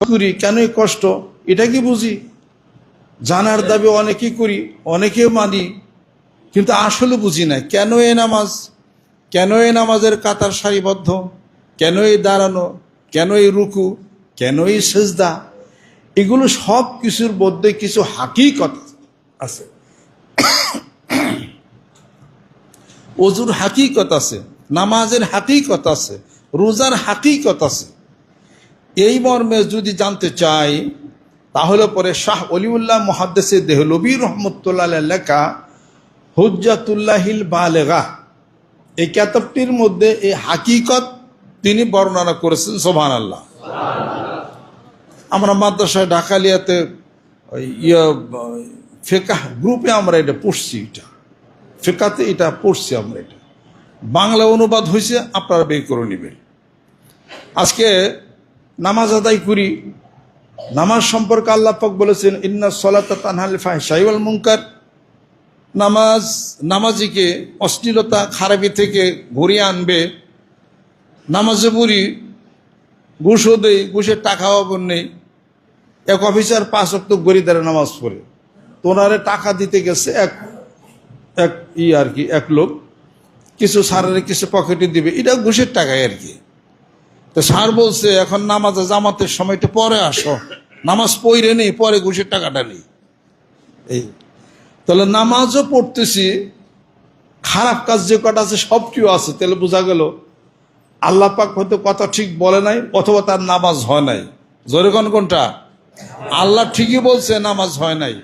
করি, কেনই কষ্ট? এটা কি বুঝি? জানার দাবি অনেকেই করি অনেকে মানি, কিন্তু আসলে বুঝি না, কেন এ নামাজ? কেন এই নামাজের কাতার সারিবদ্ধ? কেন এই দাঁড়ানো? কেন এই রুকু? কেন এই সেজদা? এগুলো সব কিছুর মধ্যে কিছু হাকিকত আছে। অজুর হাকিকত আছে, নামাজের হাকিকত আছে, রোজার হাকিকত আছে। এই মর্মে যদি জানতে চাই, তাহলে পরে শাহ অলিউল্লাহ মহাদ্দেসে দেহলবী রহমতুল্লাহ লেখা, হুজ্জাতুল্লাহিল বালেগা। এই কেতাবটির মধ্যে এই হাকিকত তিনি বর্ণনা করেছেন সোভান আল্লাহ আমরা মাদ্রাসায় ঢাকালিয়াতে ইয়ে ফেকাহ গ্রুপে আমরা এটা পড়ছি এটা। ফেকাতে এটা পড়ছি আমরা এটা। বাংলা অনুবাদ হয়েছে আপনারা বের করে নেবেন। আজকে নামাজ আদায় করি। নামাজ সম্পর্কে আল্লাহ পাক বলেছেন, ইন্না সলাত তানহাল ফাহিশাইওয়াল মুনকার। নামাজ, নামাজিকে অশ্লীলতা, খারাপি থেকে ঘুরিয়ে আনবে। নামাজে বুড়ি, ঘুষও দেয়, ঘুষের টাকা অবর নেই এক অফিসার পাঁচ অক্ট গরিদারে নামাজ পড়ে। তোনারে টাকা দিতে গেছে এক এক ই আর কি, এক লোক। কিছু সারের কিছু পকেটে দিবে। এটা ঘুষের টাকায় আর কি। তো স্যার বলছে, এখন নামাজে জামাতের সময়টা পরে আসো। নামাজ পড়ে নেই, পরে ঘুষের টাকাটা নেই। এই। তাহলে নামাজও পড়তেছি, খারাপ কাজ যে কটা আছে সবটিও আছে। তাহলে বোঝা গেল, আল্লাহ পাক হয়তো কথা ঠিক বলে নাই, অথবা তার নামাজ হয় নাই। জোরে কোন কোনটা? আল্লাহ ঠিকই বলছে, নামাজ হয় নাই।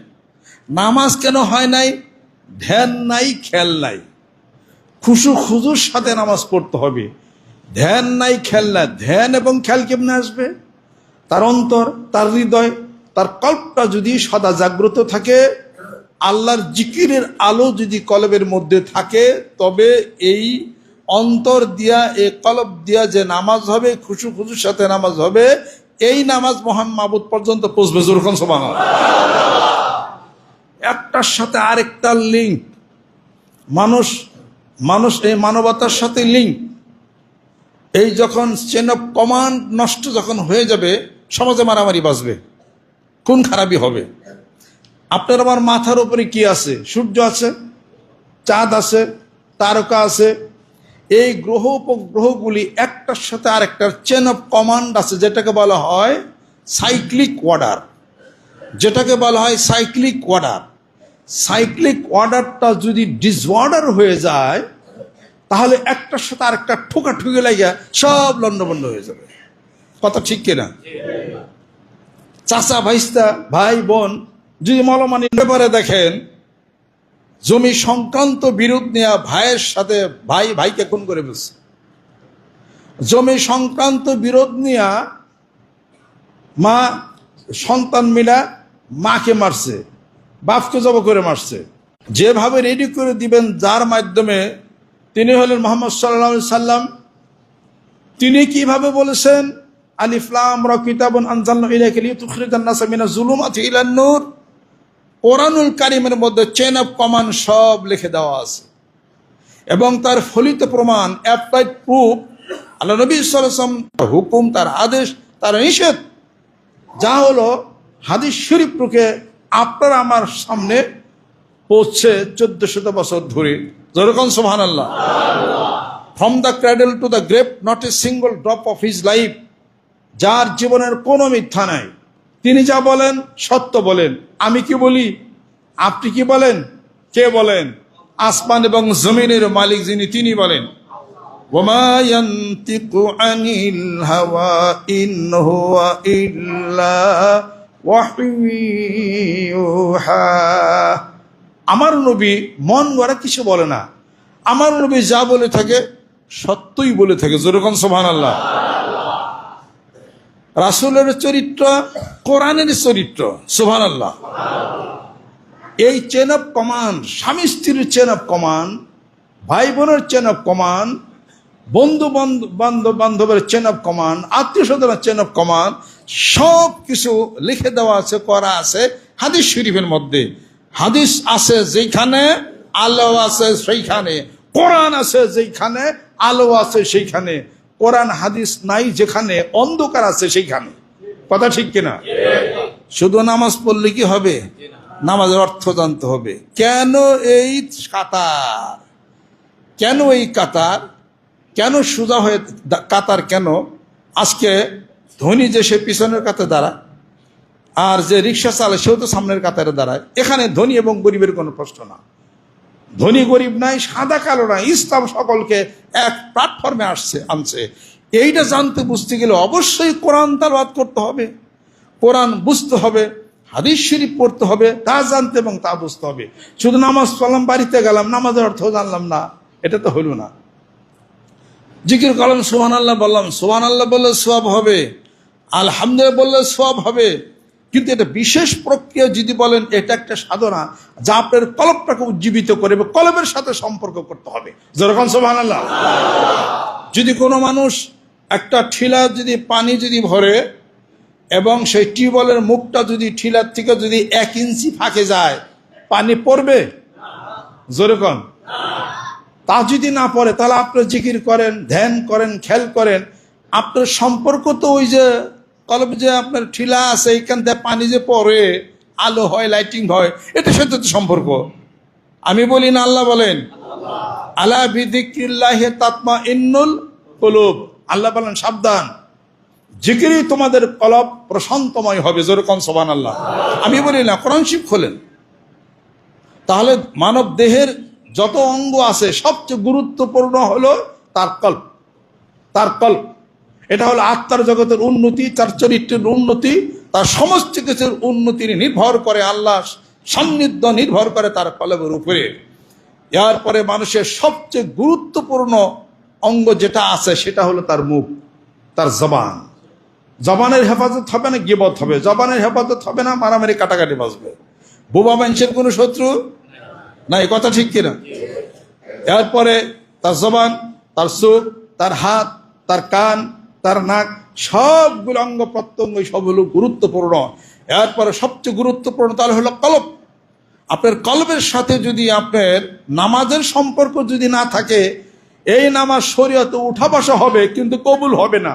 নামাজ কেন হয় নাই? ধ্যান নাই, খেল নাই। খুশু খুজুর সাথে নামাজ পড়তে হবে। ধ্যান নাই খেলনা। ধ্যান এবং খেল কেমনে আসবে? তার অন্তর, তার হৃদয়, তার কল্পটা যদি সদা জাগ্রত থাকে, আল্লাহর জিকিরের আলো যদি কলবের মধ্যে থাকে, তবে এই অন্তর দিয়া, এই কলব দিয়া যে নামাজ হবে, খুশু খুশুর সাথে নামাজ হবে, এই নামাজ মহান মাবুদ পর্যন্ত পৌঁছবে জোরখন সমান একটার সাথে আরেকটার লিঙ্ক মানুষ মানুষ এই মানবতার সাথে লিঙ্ক এই যখন চেন অফ কমান্ড নষ্ট যখন হয়ে যাবে, সমাজে মারামারি বাঁচবে। কোন খারাপই হবে। আপনার আমার মাথার উপরে কি আছে? সূর্য আছে, চাঁদ আছে, তারকা আছে। এই গ্রহ উপগ্রহগুলি একটার সাথে আরেকটার চেন অফ কমান্ড আছে, যেটাকে বলা হয় সাইক্লিক অর্ডার যেটাকে বলা হয় সাইক্লিক অর্ডার সাইক্লিক অর্ডারটা যদি ডিসঅর্ডার হয়ে যায় তাহলে একটার সাথে আরেকটা ঠোকা ঠুকে লাগিয়া সব লন্ডবন্ড হয়ে যাবে। কথা ঠিক কিনা? চাচা, ভাইস্তা, ভাই, বোন, যদি মলমানি ব্যাপারে দেখেন, জমি সংক্রান্ত বিরোধ নেওয়া ভাইয়ের সাথে ভাই, ভাইকে খুন করে ফেলছে। জমি সংক্রান্ত বিরোধ নিয়া মা, সন্তান মিলা মাকে মারছে, বাপকে জব করে মারছে। যেভাবে রেডি করে দিবেন, যার মাধ্যমে তিনি হলেন মোহাম্মদ সাল্লা সাল্লাম। তিনি কীভাবে বলেছেন আলিফলাম র কিতাবন আনজাল্লাহ ইলাইকা লিতুখরিজান নাসা মিনাজ জুলুমাতি ইলান নূর? কোরআনুল কারিমের মধ্যে চেন অফ কমান্ড সব লিখে দেওয়া আছে। এবং তার ফলিত প্রমাণ অ্যাপ্লাইড প্রুফ আল্লাহ নবী সাল্লাম হুকুম, তার আদেশ, তার নিষেধ, যা হলো হাদিস রুখে আপনার আমার সামনে পৌঁছে চোদ্দ শত বছর ধরে। যেরকম সোহান আল্লাহ from the cradle to the grave not a single drop of his life যার জীবনের কোনো মিথ্যা নাই। তিনি যা বলেন, সত্য বলেন। আমি কি বলি? আপনি কি বলেন? কে বলেন? আসমান এবং জমিনের মালিক যিনি, তিনি বলেন। ওমায়ন্তিক আমার নবী মন গড়া কিছু বলে না? আমার নবী যা বলে থাকে, সত্যই বলে থাকে। যেরকম সোহান আল্লাহ রাসুলের চরিত্র, কোরআনের চরিত্র সোহান আল্লাহ এই চেন অফ কমান্ড স্বামী স্ত্রীর চেন অফ কমান্ড ভাই বোনের চেন অফ কমান্ড বন্ধু বান্ধব, বান্ধবের চেন অফ কমান্ড আত্মীয় স্বজনের চেন অফ কমান্ড সব কিছু লিখে দেওয়া আছে, করা আছে হাদিস শরীফের মধ্যে। হাদিস আছে যেখানে আলো আছে সেইখানে। কোরআন আছে যেখানে আলো আছে সেইখানে। কোরআন হাদিস নাই যেখানে, অন্ধকার আছে সেইখানে। কথা ঠিক কিনা? শুধু নামাজ পড়লে কি হবে? নামাজের অর্থ জানতে হবে। কেন এই কাতার? কেন এই কাতার? কেন সোজা হয়ে, কাতার কেন? আজকে ধনী যে সে পিছনের কাতে দাঁড়ায় আর যে রিক্সা চালায় সেও তো সামনের কাতারে দাঁড়ায়। এখানে ধনী এবং গরিবের কোনো প্রশ্ন না। ধনী গরিব নাই, সাদা কালো নাই, ইসলাম সকলকে এক প্ল্যাটফর্মে আসছে, আনছে। এইটা জানতে বুঝতে গেলে অবশ্যই কোরআন তালাবাদ করতে হবে। কোরআন বুঝতে হবে, হাদিস শরীফ পড়তে হবে, তা জানতে এবং তা বুঝতে হবে। শুধু নামাজ পড়লাম, বাড়িতে গেলাম, নামাজের অর্থ জানলাম না। এটা তো হইল না। জিকির কলম সোহান আল্লাহ বললাম সোহান আল্লাহ বললে সব হবে। আলহামদুলিল্লাহ বললে সব হবে। কিন্তু এটা বিশেষ প্রক্রিয়া যদি বলেন, এটা একটা সাধনা যা আপনার কলবটাকে উজ্জীবিত করে এবং কলবের সাথে সম্পর্ক করতে হবে। যেরকম সোহান যদি কোনো মানুষ একটা ঠিলা যদি পানি যদি ভরে এবং সেই টিউবওয়েলের মুখটা যদি ঠিলার থেকে যদি এক ইঞ্চি ফাঁকে যায়, পানি পড়বে? যেরকম তা যদি না পড়ে, তাহলে আপনার জিকির করেন, ধ্যান করেন, খেয়াল করেন, আপনার সম্পর্ক তো ওই যে কলব যে আপনার ঠিলা আছে, এইখান থেকে পানি যে পড়ে, আলো হয় লাইটিং হয়, এটা সাথে তো সম্পর্ক। আমি বলি না, আল্লাহ বলেন, আলা বিদিকিল্লাহে তাতমা ইন্নুল কলুব। আল্লাহ বলেন, সাবধান, জিকিরই তোমাদের কলব প্রশান্তময় হবে। যেরকম সবান আল্লাহ আমি বলি না, কোরআন খোলেন। তাহলে মানব দেহের যত অঙ্গ আছে, সবচেয়ে গুরুত্বপূর্ণ হলো তার কল্প তার কল্প এটা হলো আত্মার জগতের উন্নতি, তার চরিত্রের উন্নতি, তার সমস্ত কিছুর উন্নতি নির্ভর করে আল্লাহ সান্নিধ্য নির্ভর করে তার কলবের উপরে। এরপরে মানুষের সবচেয়ে গুরুত্বপূর্ণ অঙ্গ যেটা আছে, সেটা হলো তার মুখ, তার জবান। জবানের হেফাজত হবে না, গিবত হবে। জবানের হেফাজত হবে না, মারামারি কাটাকাটি বাঁচবে। বোবা মানুষের কোনো শত্রু না এই কথা ঠিক কিনা? এরপরে তার জবান, তার চোখ, তার হাত, তার কান তার নাক সবগুলো অঙ্গ প্রত্যঙ্গ সব হলো গুরুত্বপূর্ণ। এরপরে সবচেয়ে গুরুত্বপূর্ণ তাহলে হলো কলব। আপনার কলবের সাথে যদি আপনার নামাজের সম্পর্ক যদি না থাকে, এই নামাজ শরীয়তে উঠা বসা হবে কিন্তু কবুল হবে না।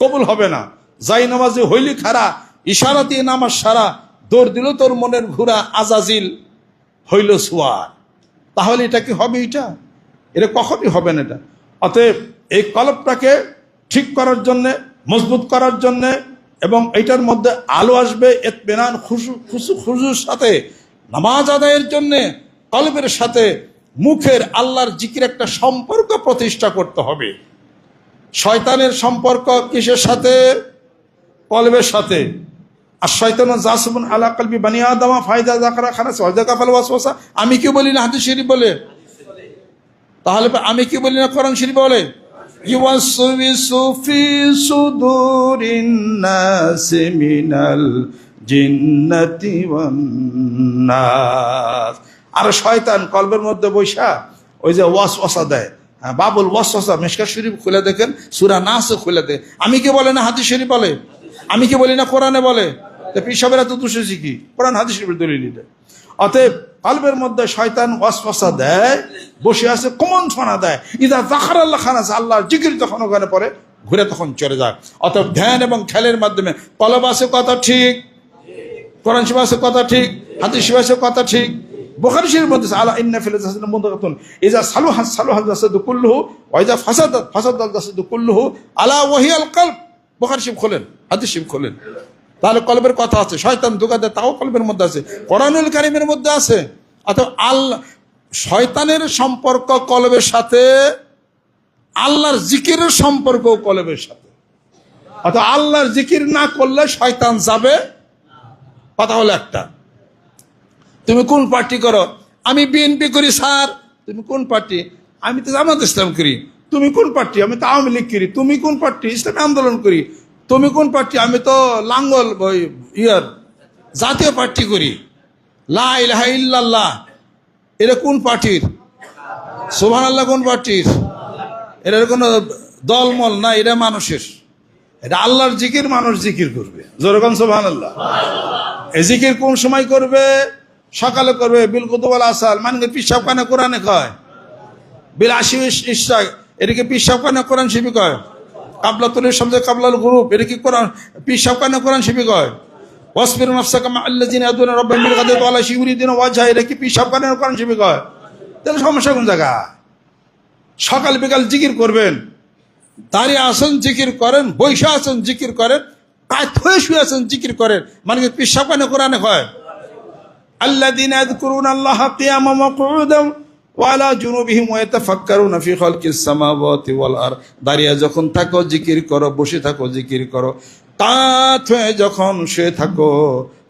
কবুল হবে না। যাই নামাজে হইলি খারা ইশারা দিয়ে নামাজ সারা, দৌড় দিল তোর মনের ঘুরা আজাজিল হইল সুয়ার। তাহলে এটা কি হবে এটা? এটা কখনই হবে না এটা। অতএব এই কলপটাকে ঠিক করার জন্যে, মজবুত করার জন্যে, এবং এটার মধ্যে আলো আসবে, এতমেনান, খুশু খুশু, খুশুর সাথে, নামাজ আদায়ের জন্যে, কলবের সাথে, মুখের আল্লাহর জিকির একটা সম্পর্ক প্রতিষ্ঠা করতে হবে। শয়তানের সম্পর্ক কিসের সাথে? কলবের সাথে। আর শয়তান জাসবুন আলা কলবি বানি আদামা ফায়দা জাকরা খানা সহজা কাফাল আমি কি বলি না হাদিস শরীফ বলে? তাহলে আমি কি বলি না কোরআন শরীফ বলে? ফি সুদুরিন নাসি মিনাল জিন্নাতি ওয়ান নাস আর শয়তান কলবের মধ্যে বৈশা ওই যে ওয়াস ওয়াসা দেয়। হ্যাঁ, বাবুল ওয়াসওয়াসা মিশকা শরীফ খুলে দেখেন সূরা নাস খুলে দেয়। আমি কি বলে না হাতি শরীফ বলে? আমি কি বলি না কোরআনে বলে? তো পিসাবেরা তো দুষেছি কি? কোরআন হাতি শরীফের দলিল অতএব কলবের মধ্যে শয়তান ওয়াসওয়াসা দেয়, বসে আছে, কমন ফানা দেয়। ইদা জাখার আল্লাহ খান আছে আল্লাহর জিকির যখন ওখানে পরে ঘুরে তখন চলে যায়। অতএব ধ্যান এবং খেলের মাধ্যমে, কলব আছে কথা ঠিক, কোরআন শিব আছে কথা ঠিক, হাদিস শিব আছে কথা ঠিক, বোখারি মধ্যে আলা ইন্না ফিল জাসাদিন মুদাগাতুন ইজা সালুহা সালুহা জাসাদু কুল্লুহু, ওয়া ইজা ফাসাদাত ফাসাদাত জাসাদু কুল্লুহু, আলা ওয়াহিয়াল কলব। বোখারি শিব খোলেন, হাদিস শিব খোলেন। তাহলে কলবের কথা আছে। শয়তান দুকা দেয় তাও কলবের মধ্যে আছে। কোরআনুল কারিমের মধ্যে আছে। অথবা আল্লাহ শয়তানের সম্পর্ক কলবের সাথে, আল্লাহর জিকিরের সম্পর্ক কলবের সাথে। অথবা আল্লাহর জিকির না করলে শয়তান যাবে কথা হলো একটা। তুমি কোন পার্টি করো? আমি বিএনপি করি, স্যার। তুমি কোন পার্টি? আমি তো জামাত ইসলাম করি। তুমি কোন পার্টি? আমি তো আওয়ামী লীগ করি। তুমি কোন পার্টি? ইসলামী আন্দোলন করি। তুমি কোন পার্টি? আমি তো লাঙ্গল, ওই ইয়ার, জাতীয় পার্টি করি। লা ইলাহা এটা কোন পার্টির? সোহান আল্লাহ কোন পার্টির? এটার কোনো দলমল না এটা মানুষের। এটা আল্লাহর জিকির, মানুষ জিকির করবে। যেরকম সোহান আল্লাহ এই জিকির কোন সময় করবে? সকালে করবে, বিল কুতুবাল আসাল। মানে পিসাব কানে কোরআনে কয়? বিল আশি ইশাক এদিকে পিসাব কানে কোরআন শিবি কয়? কাবলা তুলির সামনে কাবলাল গ্রুপ এটা কি কোরআন? পিসাব কেন কোরআন শিবি কয় ওয়াসফির নফসাকা মা আল্লাযিনা আদুন রাব্বাহুম বিল গাদাতি ওয়া আলা ইউরিদুনা ওয়াজহা এটা কি পিসাব কেন কোরআন শিবি কয়? তাহলে সমস্যা কোন জায়গা? সকাল বিকাল জিকির করবেন দাঁড়িয়ে আসেন, জিকির করেন বৈশা আসেন, জিকির করেন কাত হয়ে শুয়ে আছেন জিকির করেন। মানে কি পিসাব কেন কোরআনে কয়, আল্লাযিনা ইয়াযকুরুনা আল্লাহ কিয়ামা ওয়া কুউদান ওয়ালা জুনুবিহিম ওয়াতাফাক্কারুনা ফি খালকিস সামাওয়াতি ওয়াল আর দাঁড়িয়ে যখন থাকো, জিকির করো, বসে থাকো, জিকির করো। তাঁত হয়ে যখন শুয়ে থাকো,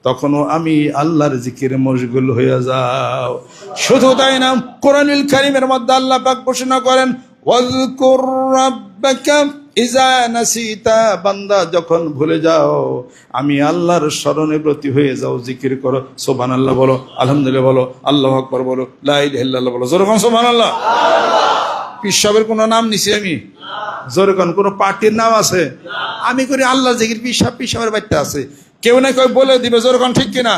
তখনও আমি আল্লাহর জিকির মশগুল হয়ে যাও। শুধু তাই না, কোরআনুল কারিমের মধ্যে আল্লাহ পাক ঘোষণা করেন ওয়াজকুর রাব্বাকা ইজা নাসিতা, বান্দা যখন ভুলে যাও, আমি আল্লাহর স্মরণে ব্রতী হয়ে যাও, জিকির করো। সোবান আল্লাহ বলো, আলহামদুলিল্লাহ বলো, আল্লাহ আকবর বলো লাইল হেল্লাহ বলো। যেরকম সোবান আল্লাহ পিসাবের কোনো নাম নিছি আমি? যেরকম কোনো পার্টির নাম আছে? আমি করি আল্লাহ জিকির পিসাব পিসাবের বাড়িতে আছে। কেউ না কেউ বলে দিবে যেরকম ঠিক কিনা?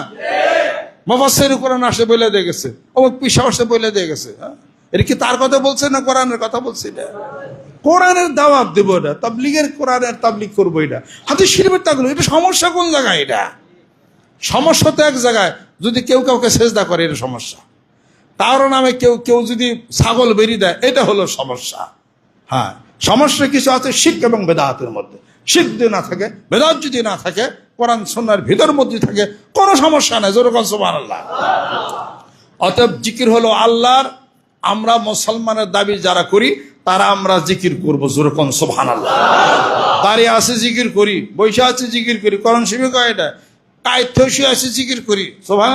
মফাসের কোরআন আসে বলে দিয়ে গেছে। অমুক পিসা আসে বলে দিয়ে গেছে। হ্যাঁ? এটা কি তার কথা বলছে না কোরআনের কথা বলছে এটা? কোরআনের দাওয়াত দেবো এটা, তাবলিগের কোরআনের তাবলিগ করব এটা। হাতে শিল্পের তাগুলো এটা সমস্যা কোন জায়গায় এটা? সমস্যা তো এক জায়গায়, যদি কেউ কাউকে সেজদা করে, এটা সমস্যা। তার নামে কেউ কেউ যদি ছাগল বেরিয়ে দেয়, এটা হলো সমস্যা। হ্যাঁ সমস্যা কিছু আছে শিখ এবং বেদাহাতের মধ্যে। শিখ যদি না থাকে বেদাত যদি না থাকে, কোরআন সন্ন্যার ভিতর মধ্যে থাকে, কোনো সমস্যা নেই যেরকম সোমান আল্লাহ অতএব জিকির হলো আল্লাহর, আমরা মুসলমানের দাবি যারা করি তারা আমরা জিকির করব যেরকম সোহান আল্লাহ দাঁড়িয়ে আছে জিকির করি বৈশা আছে জিকির করি করণ শিবিক এটা? কায়থসী আছে জিকির করি সোহান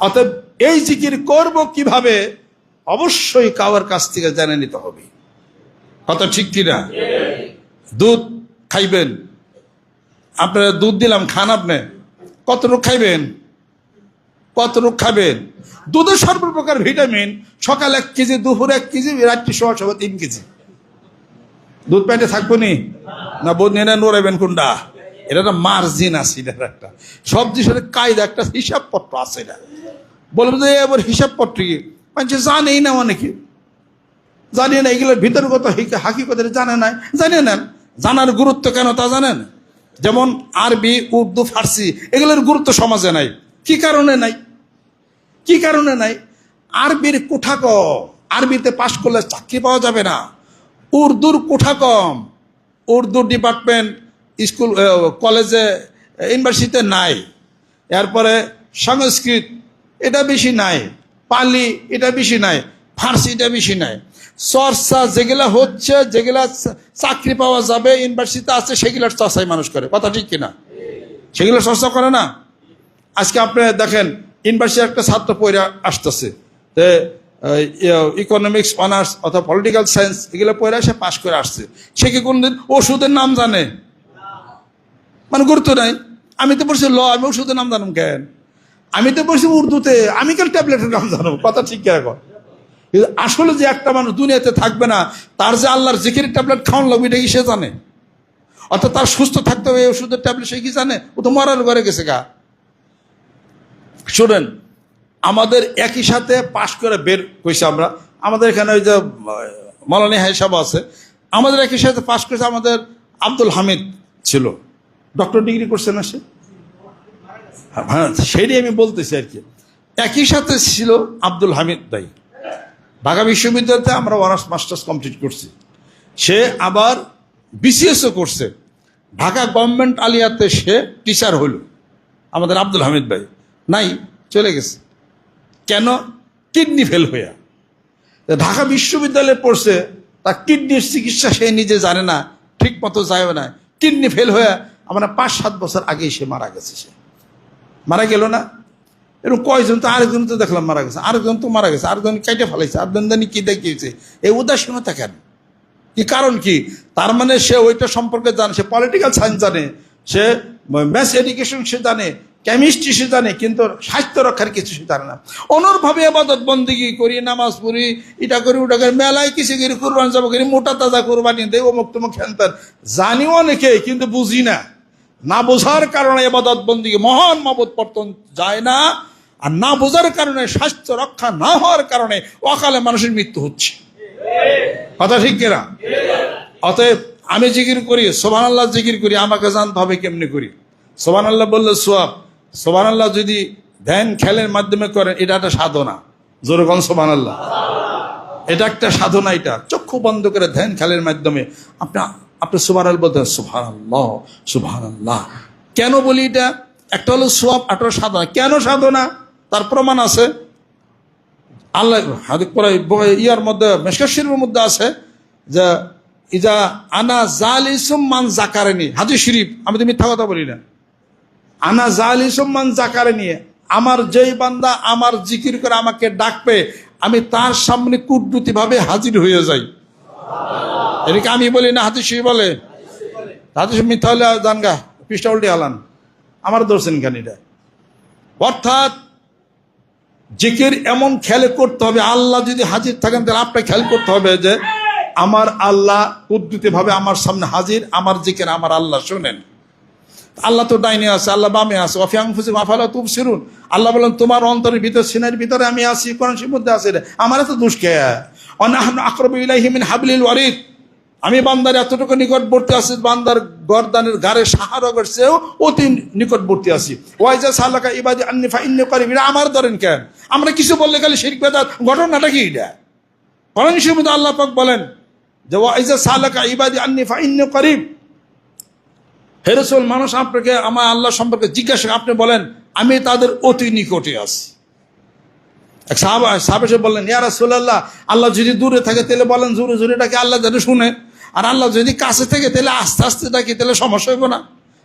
অতএব এই জিকির করব কীভাবে? অবশ্যই কাউর কাছ থেকে জেনে নিতে হবে। কথা ঠিক কিনা? দুধ খাইবেন। আপনারা দুধ দিলাম, খান আপনি। কতটুকু খাইবেন? কতটুকু খাবেন? দুধের সর্বপ্রকার ভিটামিন, সকাল এক কেজি, দুপুর এক কেজি, রাত্রি সহ সহ তিন কেজি। দুধ প্যান্টে থাকব নি? না বোধ নিয়ে নোরাইবেন কোনটা? এটা একটা মার্জিন আছে এটার একটা। সব জিনিসের কায়দা, একটা হিসাবপত্র আছে এটা। বলব যে, এবার হিসাবপত্র কি? মানে জানেই না অনেকে। জানি না, এগুলোর ভিতরগত হাকিকত জানে না জানে না। জানার গুরুত্ব কেন তা জানেন? যেমন আরবি, উর্দু, ফার্সি, এগুলোর গুরুত্ব সমাজে নাই। কি কারণে নাই? কি কারণে নাই? আরবির কোঠা কম। আরবিতে পাশ করলে চাকরি পাওয়া যাবে না। উর্দুর কোঠা কম। উর্দু ডিপার্টমেন্ট স্কুল কলেজে ইউনিভার্সিটিতে নাই। এরপরে সংস্কৃত, এটা বেশি নাই। পালি, এটা বেশি নাই। ফার্সি, এটা বেশি নাই। চর্চা যেগুলা হচ্ছে, যেগুলা চাকরি পাওয়া যাবে, ইউনিভার্সিটিতে আছে, সেগুলোর চর্চাই মানুষ করে। কথা ঠিক কিনা? সেগুলো চর্চা করে না? আজকে আপনি দেখেন ইউনিভার্সিটির একটা ছাত্র পড়ে আসতেছে। ইকোনমিক্স অনার্স অথবা পলিটিক্যাল সায়েন্স এগুলো পড়ে সে পাশ করে আসছে। সে কি কোনদিন ওষুধের নাম জানে? মানে গুরুত্ব নাই। আমি তো পড়ছি ল, আমি ওষুধের নাম জানুম কেন? আমি তো পড়ছি উর্দুতে আমি কেন ট্যাবলেটের নাম জানো কথা ঠিক এখন কিন্তু আসলে যে একটা মানুষ দুনিয়াতে থাকবে না, তার যে আল্লাহর জিকির ট্যাবলেট খাওয়ান লাগবে, এটা কি সে জানে? অর্থাৎ তার সুস্থ থাকতে হবে ওষুধের ট্যাবলেট সে কি জানে? ও তো মরার ঘরে গেছে গা। শুনেন, আমাদের একই সাথে পাশ করে বের কইছে আমরা। আমাদের এখানে ওই যে মলানি হাইসাব আছে। আমাদের একই সাথে পাশ করেছে আমাদের আব্দুল হামিদ ছিল। ডক্টর ডিগ্রি করছে না সে? হ্যাঁ সেটাই আমি বলতেছি আর কি। একই সাথে ছিল আব্দুল হামিদ ভাই। ঢাকা বিশ্ববিদ্যালয়তে আমরা অনার্স মাস্টার্স কমপ্লিট করছি। সে আবার বিসিএসও করছে। ঢাকা গভর্নমেন্ট আলিয়াতে সে টিচার হলো আমাদের আব্দুল হামিদ ভাই। নাই, চলে গেছে। কেন? কিডনি ফেল হইয়া। ঢাকা বিশ্ববিদ্যালয়ে পড়ছে, তার কিডনির চিকিৎসা সে নিজে জানে না, ঠিক মতো যায় না। কিডনি ফেল হয়ে আমরা পাঁচ সাত বছর আগেই সে মারা গেছে সে। মারা গেল না? এরকম কয়জন তো আরেকজন তো দেখলাম মারা গেছে, আরেকজন তো মারা গেছে, আরেকজন কেটে ফেলাইছে, আরেকজন জানি কি দেখিয়েছে এই উদাসীনতা কেন? কি কারণ কি? তার মানে সে ওইটা সম্পর্কে জানে, সে পলিটিক্যাল সায়েন্স জানে, সে ম্যাথ এডুকেশন সে জানে কেমিস্ট্রি সে জানে কিন্তু স্বাস্থ্য রক্ষার কিছু সে জানে না অনরভাবে আবাদত বন্দিগি করি, নামাজ পড়ি এটা করি, ওটা করি, মেলায় কিছু করি, কুরবান যাব করি, মোটা তাজা কোরবানি দেয় অমুক তমুক জানি অনেকে, কিন্তু বুঝি না। না বোঝার কারণে এবাদত বন্দিকে মহান মাবত পর্তন যায় না, আর না বোঝার কারণে স্বাস্থ্য রক্ষা না হওয়ার কারণে অকালে মানুষের মৃত্যু হচ্ছে। কথা ঠিক কিনা? অতএব আমি জিকির করি সোবান আল্লাহ জিকির করি, আমাকে জানতে হবে কেমনি করি। সোবান আল্লাহ বললে, সোয়াব সোবান আল্লাহ যদি ধ্যান খেলের মাধ্যমে করেন, এটা একটা সাধনা। জোরগন সোবান আল্লাহ এটা একটা সাধনা এটা। চক্ষু বন্ধ করে ধ্যান খেলের মাধ্যমে আপনি আপনি সুবান আল্লাহ বলতেন সুভান আল্লাহ সুভান আল্লাহ কেন বলি এটা? একটা হলো সোয়াব একটা সাধনা। কেন সাধনা? তার প্রমাণ আছে। আল্লাহ ইয়ার মধ্যে মেশকাশিরের মধ্যে আছে যে, ইজা আনা জাল ইসুম্মান জাকারেনি। হাদিস শরীফ, আমি তো মিথ্যা কথা বলি না। আনা জাল জাকারে নিয়ে আমার যেই বান্দা আমার জিকির করে আমাকে ডাকবে, আমি তার সামনে কুটবুতি ভাবে হাজির হয়ে যাই। এদিকে আমি বলি, না শরীফ বলে। হাদিস মিথ্যা হলে জানগা পৃষ্ঠা উল্টে আলান। আমার দর্শন খানিটা অর্থাৎ জিকির এমন খেয়াল করতে হবে, আল্লাহ যদি হাজির থাকেন, তাহলে আপনাকে খেয়াল করতে হবে যে, আমার আল্লাহ উদ্ধৃতি ভাবে আমার সামনে হাজির, আমার জিকির আমার আল্লাহ শোনেন। আল্লাহ তো ডাইনে আছে, আল্লাহ বামে আছে। অফিয়াং ফুসি মাফালা তুব সিরুন আল্লাহ বলেন, তোমার অন্তরের ভিতর সিনের ভিতরে আমি আছি, কোরআন শির মধ্যে আছে আমার এত দুষ্কে অনাহন আকরব ইলাইহিমিন হাবলিল ওয়ারিদ। আমি বান্দার এতটুকু নিকটবর্তী আছি, বান্দার গরদানের গারে সাহারা করছেও অতি নিকটবর্তী আছি। ওয়াইজা সালাকা ইবাদি আন্নিফা ইন্নি করিম। এটা আমার ধরেন কেন? আমরা কিছু বললে খালি শিরক বেদাত, ঘটনাটা কি এটা? কোরআন শির মধ্যে আল্লাহ পাক বলেন যে ওয়াইজা সালাকা ইবাদি আন্নিফা ইন্নি করিম। হেরসল মানুষ আপনাকে, আমার আল্লাহ সম্পর্কে জিজ্ঞাসা আপনি বলেন, আমি তাদের অতি নিকটে আছি। এক সাহাবা বললেন, ইয়া রাসূলুল্লাহ, আল্লাহ যদি দূরে থাকে, তাহলে বলেন, জোরে জোরে ডাকে, আল্লাহ যেন শুনে। আর আল্লাহ যদি কাছে থেকে, তাহলে আস্তে আস্তে ডাকি, তাহলে সমস্যা হইব না।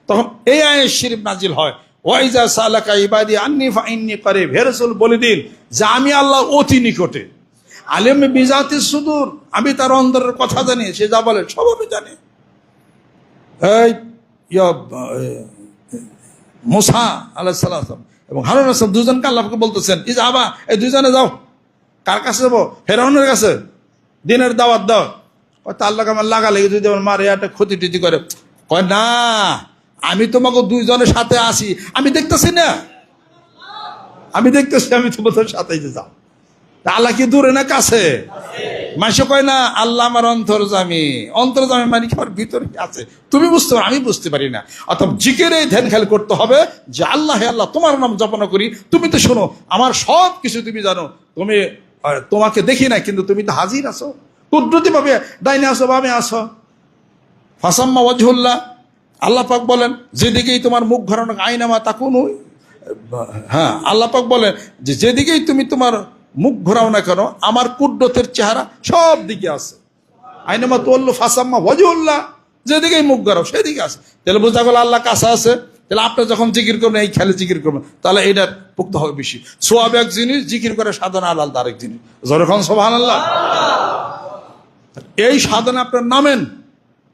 তখন এই আয়ের শরীফ নাজিল হয় ওয়াইজা সালাকা ইবাদি আন্নি ফাইন্নি করে ভেরসুল বলে দিন যে আমি আল্লাহ অতি নিকটে। আলেম বিজাতি সুদূর, আমি তার অন্তরের কথা জানি, সে যা বলে, সব আমি জানি। এই মোসা আলাহিসাল্লাম এবং হারুন আসলাম দুজনকে আল্লাহকে বলতেছেন, এই যাবা এই দুজনে যাও। কার কাছে যাব? ফেরাউনের কাছে। দিনের দাওয়াত দাও। তা আল্লাহকে আমার লাগা লেগে যদি আমার মারে একটা ক্ষতি টতি করে। কয়, না, আমি তোমাকে দুইজনের সাথে আসি। আমি দেখতেছি না। আমি দেখতেছি, আমি তোমাদের সাথে যাও। আল্লাহ কি দূরে না কাছে? মাসে কয় না, আল্লাহ আমার অন্তর্জামী অন্তর্জামী মানে আমার ভিতরে আছে? তুমি বুঝতে পারো, আমি বুঝতে পারি না। অর্থাৎ জিকের এই ধ্যান খেয়াল করতে হবে যে আল্লাহ আল্লাহ, তোমার নাম জপনা করি। তুমি তো শোনো, আমার সব কিছু তুমি জানো। তুমি তোমাকে দেখি না কিন্তু তুমি তো হাজির আছো। কুদরতি ভাবে ডাইনে আসো বামে আসো ফাসাম্মা ওয়াজহুল্লাহ, আল্লাহ পাক বলেন, যেদিকেই তোমার মুখ ঘরানো, আইনামা তাকুন হ্যাঁ আল্লাহ পাক বলেন যে যেদিকেই তুমি তোমার মুখ ঘোরাও না কেন, আমার কুদ্রতের চেহারা সব দিকে আছে। আইনামা তোল্লু ফাসাম্মা ওয়াজহুল্লাহ যেদিকেই মুখ ঘোরাও সেদিকে আছে। তাহলে বোঝা গেল আল্লাহ কাছে আছে। তাহলে আপনি যখন জিকির করবেন, এই খেলে জিকির করবেন, তাহলে এটা পুক্ত হবে বেশি। সোয়াব এক জিনিস, জিকির করে সাধনা আল্লাহ আরেক জিনিস। যখন সোহান আল্লাহ এই সাধনা আপনার নামেন।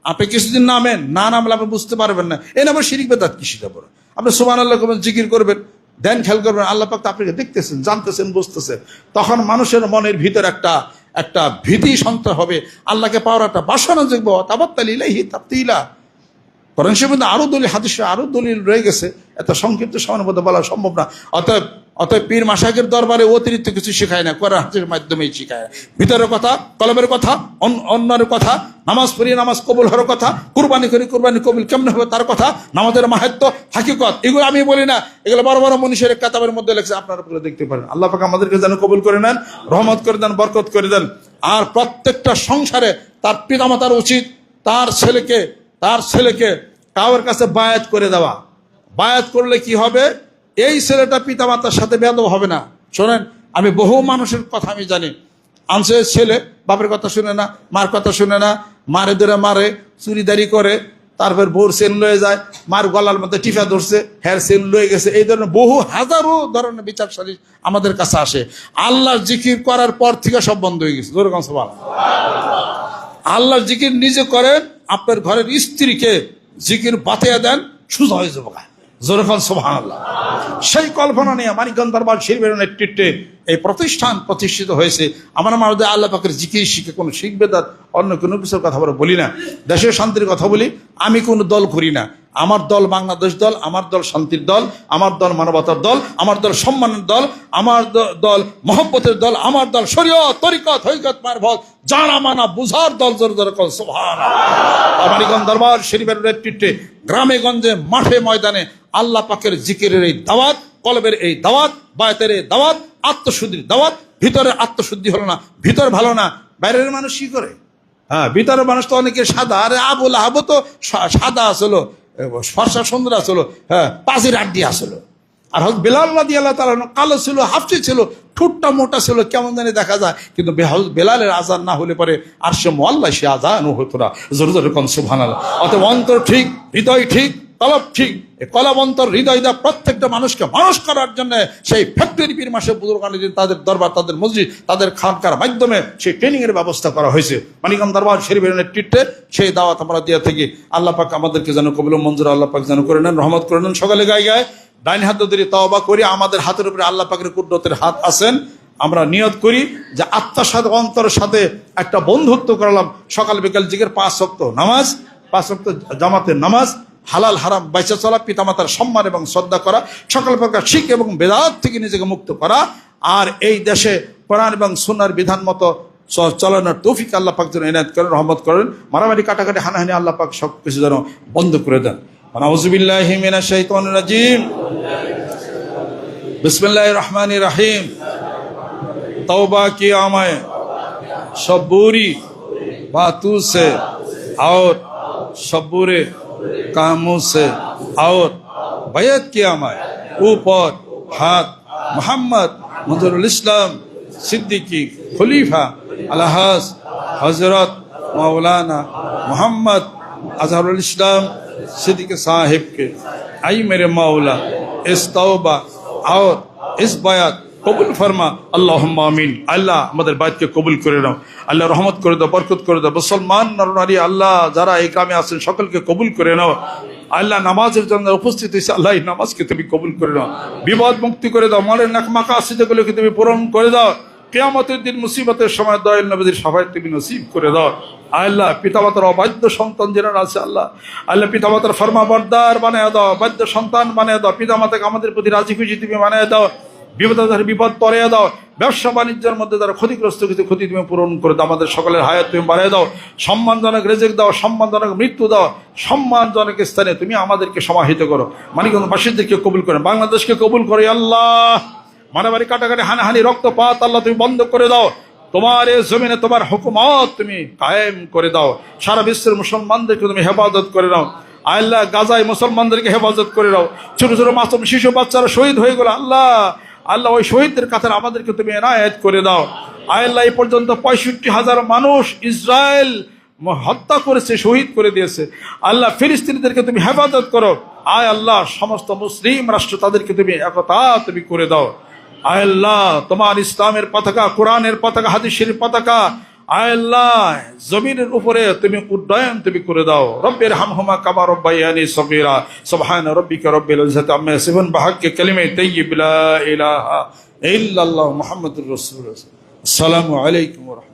আপনি কিছুদিন নামেন, না নামলে আপনি বুঝতে পারবেন না। এ নামে শিরিক বেদাত কি সেটা বড় আপনি সোমান আল্লাহ করবেন জিকির করবেন। ধ্যান খেয়াল করবেন, আল্লাহ পাক আপনাকে দেখতেছেন, জানতেছেন, বুঝতেছেন। তখন মানুষের মনের ভিতর একটা একটা ভীতি সন্ত্রাস হবে। আল্লাহকে পাওয়ার একটা বাসনা যোগ্য তাবাত্তাল ইলাইহি তাবতিলা কোরআন শরীফের মধ্যে আরও দলিল, হাদিসে আরও দলিল রয়ে গেছে। এত সংক্ষিপ্ত সময়ের মধ্যে বলা সম্ভব না। অতএব অতএব পীর মাসাকের দরবারে অতিরিক্ত কিছু শেখায় না, কোরআন, হাদিসের মাধ্যমেই শেখায়। ভিতরের কথা, কলমের কথা অন্যের কথা, নামাজ পড়িয়ে নামাজ কবুল হওয়ার কথা, কুরবানি করি, কুরবানি কবুল কেমন হবে তার কথা, নামাজের মাহাত্য হাকিকত, এগুলো আমি বলি না। এগুলো বড় বড় মনীষের কাতাবের মধ্যে লেখছে, আপনারা পুরো দেখতে পারেন। আল্লাহ পাক আমাদেরকে যেন কবুল করে নেন, রহমত করে দেন, বরকত করে দেন। আর প্রত্যেকটা সংসারে তার পিতামাতার উচিত, তার ছেলেকে তার ছেলেকে কাউর কাছে বায়াত করে দেওয়া। বায়াত করলে কি হবে? এই ছেলেটা পিতামাতার সাথে বেদব হবে না। শোনেন, আমি বহু মানুষের কথা আমি জানি। আনছে ছেলে, বাপের কথা শুনে না, মার কথা শুনে না, মারে ধরে মারে চুরিদারি করে, তারপর বোর সেন লয়ে যায়, মার গলার মধ্যে টিফা ধরছে হ্যার সেন লয়ে গেছে। এই ধরনের বহু হাজারো ধরনের বিচারশালী আমাদের কাছে আসে। আল্লাহর জিকির করার পর থেকে সব বন্ধ হয়ে গেছে। যেরকম সবাই আল্লাহর জিকির নিজে করেন, আপনার ঘরের স্ত্রীকে জিকির বাতিয়া দেন, সুজা হয়ে যাব। সেই কল্পনা নিয়ে মানিকগঞ্জ দরবার শিল্পের নেতৃত্বে এই প্রতিষ্ঠান প্রতিষ্ঠিত হয়েছে। আমার মারদে আল্লাহ পাখের জিকির শিখে কোনো শিখবে তার অন্য কোনো কিছুর কথা বলে বলি না। দেশের শান্তির কথা বলি, আমি কোনো দল করি না। আমার দল বাংলাদেশ দল, আমার দল শান্তির দল, আমার দল মানবতার দল, আমার দল সম্মানের দল, আমার দল মহব্বতের দল, আমার দল শরীয়ত, তরিকত, হৈকত, মারফত জানা মানা বুঝার দল জোর জোর আমারিগঞ্জ দরবার, শরীফের নেতৃত্বে গ্রামে গঞ্জে, মাঠে ময়দানে আল্লাহ পাকের জিকিরের এই দাওয়াত, কলবের এই দাওয়াত, বায়তের এই দাওয়াত, আত্মশুদ্ধির দাওয়াত, ভিতরে আত্মশুদ্ধি হলো না, ভিতর ভালো না, বাইরের মানুষ কি করে? হ্যাঁ ভিতরের মানুষ তো অনেকে সাদা, আরে আবুল আবু তো সাদা আসলো। ফর্সা সুন্দর আসলো হ্যাঁ পাজির আড্ডি আসলো। আর হক বেলাল রাদি আল্লাহ তালা কালো ছিল, হাফসি ছিল, ঠুটটা মোটা ছিল, কেমন জানি দেখা যায়। কিন্তু বেলালের আজান না হলে পরে আর সে মোয়াল্লা সে আজান হতো না। জোর জোর কন সুভান অত অন্তর ঠিক, হৃদয় ঠিক কলব ঠিক। এই কলব অন্তর হৃদয় দা প্রত্যেকটা মানুষকে মানুষ করার জন্য সেই ফ্যাক্টরি পীর মাসে বুজুর্গানি তাদের দরবার, তাদের মসজিদ, তাদের খানকার মাধ্যমে সেই ট্রেনিং এর ব্যবস্থা করা হয়েছে। মানিকাম দরবার শরীফের নেতৃত্বে সেই দাওয়াত আমরা দিয়ে থাকি। আল্লাহ পাক আমাদেরকে যেন কবিল মঞ্জুর আল্লাহ পাক যেন করে নেন, রহমত করে নেন। সকালে গায়ে গায়ে ডাইন হাত ধরে তওবা করি, আমাদের হাতের উপরে আল্লাহ পাকের কুদরতের হাত আছেন। আমরা নিয়ত করি যে আত্মার সাথে অন্তরের সাথে একটা বন্ধুত্ব করলাম। সকাল বিকাল জিগের পাঁচ শক্ত নামাজ, পাঁচ শক্ত জামাতের নামাজ হালাল, হারাম বাইসা চলা, পিতামাতার সম্মান এবং শ্রদ্ধা করা, সকল প্রকার শিখ এবং বেদাত থেকে নিজেকে মুক্ত করা, আর এই দেশে কোরআন এবং সুনার বিধান মতো চলানোর তৌফিক আল্লাহ পাক যেন এনায়ত করেন, রহমত করেন। মারামারি, কাটাকাটি, হানাহানি আল্লাহ পাক সব কিছু যেন বন্ধ করে দেন। রাহিম। আমায় সবুরি বা তু সে আর সবুরে कामों से और बैत किया माए ऊपर हाथ, मोहम्मद मजरम सिद्दीकी खलीफा अलहस हज़रत मौलाना मोहम्मद अजहरुलस्लाम सिद्दीक साहिब के। आई मेरे मौला, इस तौबा और इस बैत কবুল ফরমা। আল্লাহ আমিন। আল্লাহ আমাদের বায়াতকে কবুল করে নাও। আল্লাহ রহমত করে দাও, বরকত করে দাও। মুসলমান, নরনারী, আল্লাহ যারা এই গ্রামে আছেন, সকলকে কবুল করে নাও। আল্লাহ নামাজের জন্য উপস্থিত হয়েছে, আল্লাহ নামাজকে তুমি কবুল করে নাও। বিপদ মুক্তি করে দাও। মনের নাকমাকা আসিদগুলোকে তুমি পূরণ করে দাও। কেয়ামতের দিন মুসিবতের সময় দয়াল নবীদের সবাই তুমি নসিব করে দাও। আল্লাহ পিতামাতার অবাধ্য সন্তান যেন আছে, আল্লাহ। আল্লাহ পিতামাতার ফরমা বরদার বানিয়ে দাও, অবাধ্য সন্তান বানিয়ে দাও। পিতামাতাকে আমাদের প্রতি রাজি খুশি তুমি বানিয়ে দাও। বিপদ বিপদ পরে দাও। ব্যবসা বাণিজ্যের মধ্যে তারা ক্ষতিগ্রস্ত কিছু ক্ষতি তুমি পূরণ করে দাও। আমাদের সকলের হায়াত তুমি বাড়িয়ে দাও। সম্মানজনক রেজেক দাও, সম্মানজনক মৃত্যু দাও। সম্মানজনক স্থানে তুমি আমাদেরকে সমাহিত করো। মানিকগঞ্জ বাসীদেরকে কবুল করো। বাংলাদেশকে কবুল করে আল্লাহ। মারামারি, কাটাকাটি, হানাহানি, রক্তপাত আল্লাহ তুমি বন্ধ করে দাও। তোমার এ জমিনে তোমার হুকুমত তুমি কায়েম করে দাও। সারা বিশ্বের মুসলমানদেরকে তুমি হেফাজত করে দাও আল্লাহ গাজায় মুসলমানদেরকে হেফাজত করে দাও ছোট ছোট মাসুম শিশু বাচ্চারা শহীদ হয়ে গেল। আল্লাহ আল্লাহ ওই শহীদদের কাছে আমাদেরকে তুমি এনায়েত করে দাও। আল্লাহ এই পর্যন্ত পঁয়ষট্টি হাজার মানুষ ইসরায়েল হত্যা করেছে, শহীদ করে দিয়েছে। আল্লাহ ফিলিস্তিনিদেরকে তুমি হেফাজত করো। আয় আল্লাহ, সমস্ত মুসলিম রাষ্ট্র তাদেরকে তুমি একতা তুমি করে দাও। আয় আল্লাহ, তোমার ইসলামের পতাকা, কোরআনের পতাকা, হাদিসের পতাকা আল্লাহ, জমিনের উপরে তুমি উড্ডয়ন তুমি করে দাও। রব্বের হামহুমা কামা রব্বাইয়ানি সগীরা। সুবহান রব্বিকা রব্বিল ইজ্জাতি আম্মা ইয়াসিফুন। বিহাক্কি কালিমাতি তাইয়্যিব। লা ইলাহা ইল্লাল্লাহ মুহাম্মাদুর রাসূলুল্লাহ। আসসালামু আলাইকুম ওয়া